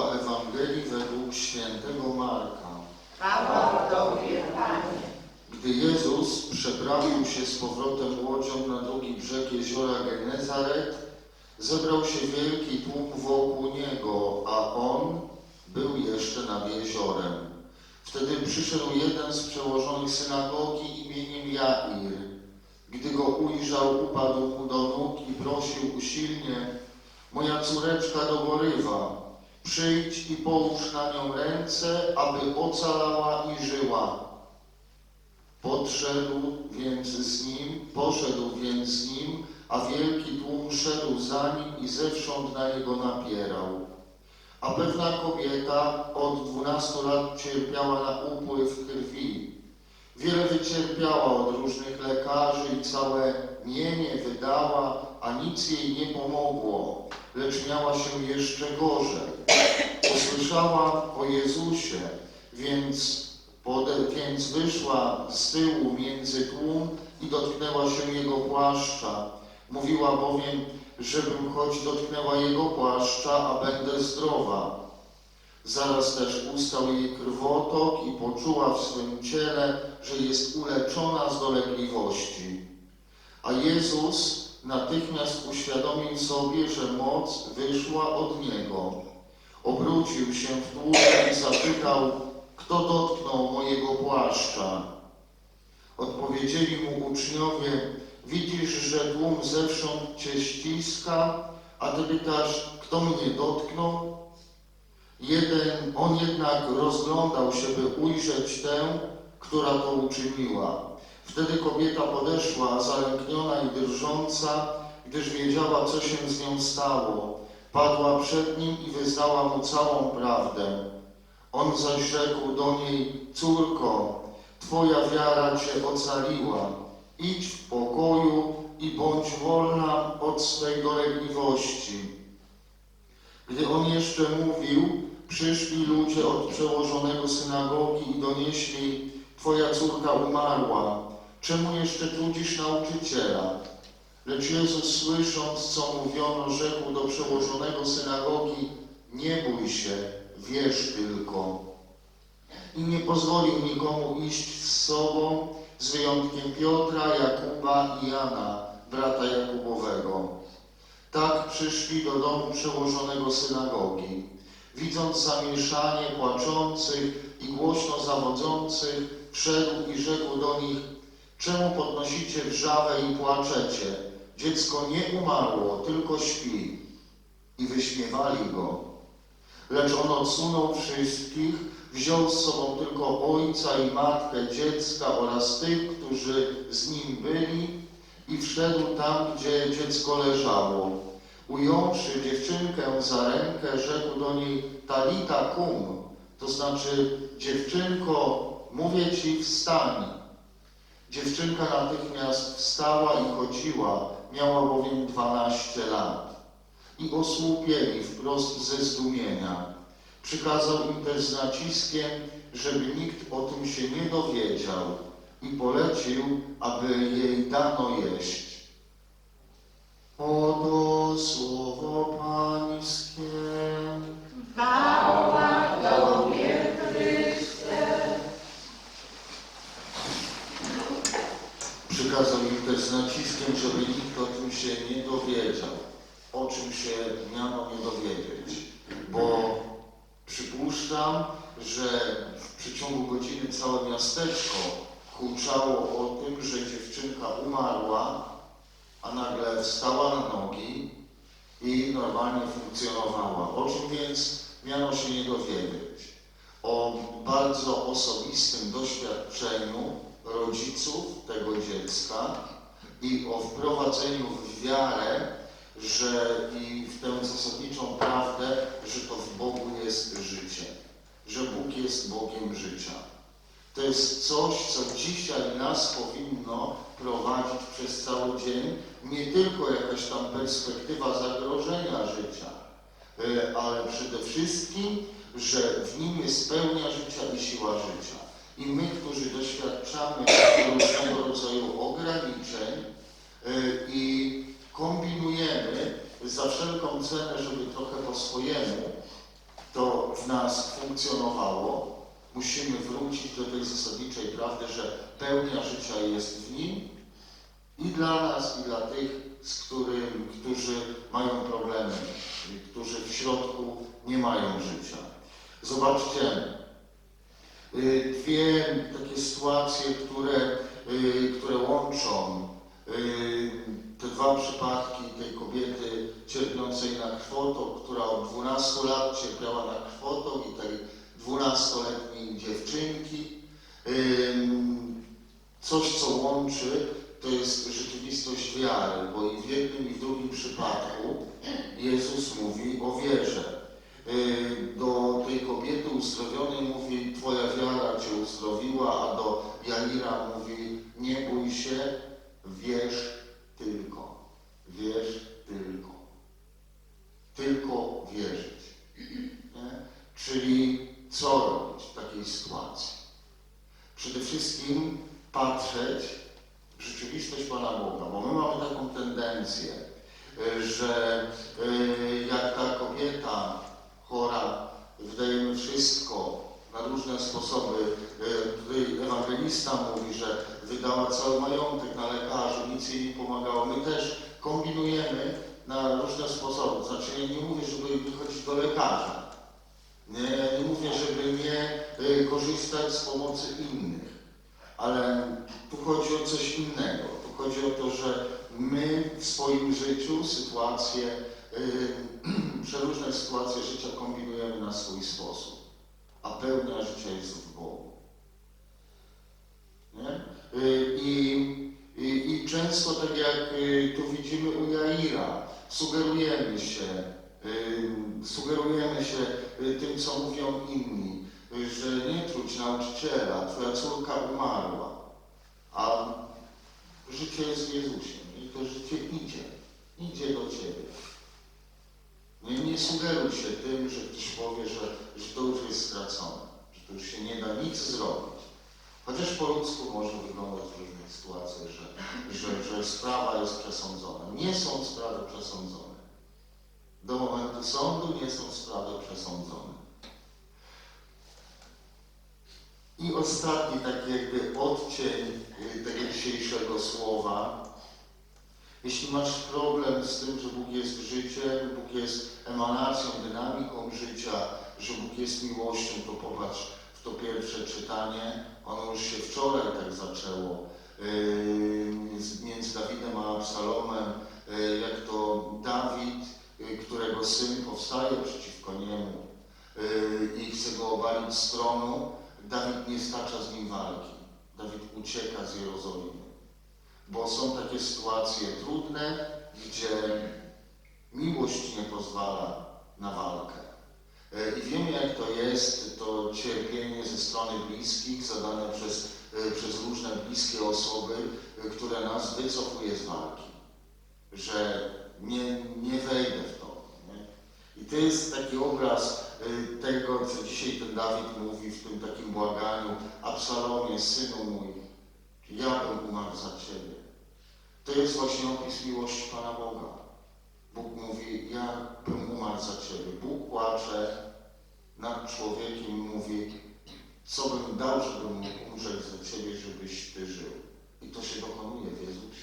Słowa Ewangelii według świętego Marka. Chwała Tobie, Panie. Gdy Jezus przeprawił się z powrotem łodzią na drugi brzeg jeziora Genezaret, zebrał się wielki tłum wokół Niego, a On był jeszcze nad jeziorem. Wtedy przyszedł jeden z przełożonych synagogi imieniem Jair. Gdy go ujrzał, upadł mu do nóg i prosił usilnie, moja córeczka dogorywa, przyjdź i połóż na nią ręce, aby ocalała i żyła. Podszedł więc z nim, poszedł więc z nim, a wielki tłum szedł za nim i zewsząd na niego napierał. A pewna kobieta od dwunastu lat cierpiała na upływ krwi. Wiele wycierpiała od różnych lekarzy i całe mienie wydała, a nic jej nie pomogło, lecz miała się jeszcze gorzej. Usłyszała o Jezusie, więc więc wyszła z tyłu między tłum i dotknęła się jego płaszcza. Mówiła bowiem, żebym choć dotknęła jego płaszcza, a będę zdrowa. Zaraz też ustał jej krwotok i poczuła w swym ciele, że jest uleczona z dolegliwości. A Jezus natychmiast uświadomił sobie, że moc wyszła od Niego. Obrócił się w tłumie i zapytał, kto dotknął mojego płaszcza? Odpowiedzieli mu uczniowie, widzisz, że tłum zewsząd cię ściska, a ty pytasz, kto mnie dotknął? Jeden, on jednak rozglądał się, by ujrzeć tę, która to uczyniła. Wtedy kobieta podeszła, zalękniona i drżąca, gdyż wiedziała, co się z nią stało. Padła przed nim i wyznała mu całą prawdę. On zaś rzekł do niej, córko, Twoja wiara Cię ocaliła. Idź w pokoju i bądź wolna od swej dolegliwości. Gdy on jeszcze mówił, przyszli ludzie od przełożonego synagogi i donieśli, Twoja córka umarła. Czemu jeszcze trudzisz nauczyciela? Lecz Jezus, słysząc, co mówiono, rzekł do przełożonego synagogi, nie bój się, wierz tylko. I nie pozwolił nikomu iść z sobą, z wyjątkiem Piotra, Jakuba i Jana, brata Jakubowego. Tak przyszli do domu przełożonego synagogi. Widząc zamieszanie płaczących i głośno zawodzących, wszedł i rzekł do nich, czemu podnosicie wrzawę i płaczecie? Dziecko nie umarło, tylko śpi. I wyśmiewali go. Lecz on odsunął wszystkich, wziął z sobą tylko ojca i matkę dziecka oraz tych, którzy z nim byli i wszedł tam, gdzie dziecko leżało. Ująwszy dziewczynkę za rękę, rzekł do niej Talita kum, to znaczy dziewczynko, mówię ci wstań. Dziewczynka natychmiast wstała i chodziła, miała bowiem dwanaście lat i osłupieli wprost ze zdumienia. Przykazał im też z naciskiem, żeby nikt o tym się nie dowiedział i polecił, aby jej dano jeść. Oto słowo Pańskie. Chwała Przykazał im też z naciskiem, żeby nikt o tym się nie dowiedział. O czym się miano nie dowiedzieć. Bo przypuszczam, że w przeciągu godziny całe miasteczko huczało o tym, że dziewczynka umarła, a nagle wstała na nogi i normalnie funkcjonowała. O czym więc miano się nie dowiedzieć? O bardzo osobistym doświadczeniu rodziców tego dziecka i o wprowadzeniu w wiarę, że i w tę zasadniczą prawdę, że to w Bogu jest życie, że Bóg jest Bogiem życia. To jest coś, co dzisiaj nas powinno prowadzić przez cały dzień, nie tylko jakaś tam perspektywa zagrożenia życia, e, ale przede wszystkim, że w nim jest pełnia życia i siła życia. I my, którzy doświadczamy różnego rodzaju ograniczeń e, i kombinujemy za wszelką cenę, żeby trochę po swojemu, to nas funkcjonowało, musimy wrócić do tej zasadniczej prawdy, że pełnia życia jest w nim i dla nas, i dla tych, z którym, którzy mają problemy, którzy w środku nie mają życia. Zobaczcie, y, dwie takie sytuacje, które, y, które łączą y, te dwa przypadki tej kobiety cierpiącej na krwotok, która od 12 lat cierpiała na krwotok i tej 12-letniej dziewczynki. Coś, co łączy, to jest rzeczywistość wiary, bo i w jednym i w drugim przypadku Jezus mówi o wierze. Yy, Do tej kobiety uzdrowionej mówi, Twoja wiara Cię uzdrowiła, a do Jaira mówi, nie bój się, wierz tylko. Wierz tylko. Tylko wierzyć. Nie? Czyli co robić w takiej sytuacji? Przede wszystkim patrzeć w rzeczywistość Pana Boga, bo my mamy taką tendencję, y, że y, jak ta kobieta chora, wydajemy wszystko na różne sposoby. Y, Ewangelista mówi, że wydała cały majątek na lekarzy, nic jej nie pomagało. My też kombinujemy na różne sposoby. Znaczy ja nie mówię, żeby chodzić do lekarza. Nie, nie mówię, żeby nie y, korzystać z pomocy innych, ale tu chodzi o coś innego. Tu chodzi o to, że my w swoim życiu sytuacje, y, przeróżne sytuacje życia kombinujemy na swój sposób, a pełnia życia jest w Bogu. Nie? Y, I, i, I często, tak jak y, tu widzimy u Jaira, sugerujemy się, y, sugerujemy się y, tym, co mówią inni, że nie truć nauczyciela, twoja córka umarła, a życie jest w Jezusie i to życie idzie, idzie do ciebie. Nie, nie sugeruj się tym, że ktoś powie, że, że to już jest stracone, że to już się nie da nic zrobić. Chociaż po ludzku może wyglądać w różnych sytuacjach, że, że, że sprawa jest przesądzona. Nie są sprawy przesądzone. Do momentu sądu nie są sprawy przesądzone. I ostatni taki jakby odcień y, tego dzisiejszego słowa. Jeśli masz problem z tym, że Bóg jest życiem, Bóg jest emanacją, dynamiką życia, że Bóg jest miłością, to popatrz to pierwsze czytanie. Ono już się wczoraj tak zaczęło z- między Dawidem a Absalomem, yy, jak to Dawid, yy, którego syn powstaje przeciwko niemu i chce go obalić z tronu, Dawid nie stacza z nim walki. Dawid ucieka z Jerozolimy. Bo są takie sytuacje trudne, gdzie miłość nie pozwala na walkę. E, I wiemy, jak to jest, to cierpienie ze strony bliskich, zadane przez, e, przez różne bliskie osoby, e, które nas wycofuje z walki. Że nie, nie wejdę w to. Nie? I to jest taki obraz tego, co dzisiaj ten Dawid mówi w tym takim błaganiu. Absalomie, synu mój, ja bym umarł za Ciebie. To jest właśnie opis miłości Pana Boga. Bóg mówi, ja bym umarł za Ciebie. Bóg płacze nad człowiekiem mówi, co bym dał, żebym mógł umrzeć za Ciebie, żebyś Ty żył. I to się dokonuje w Jezusie.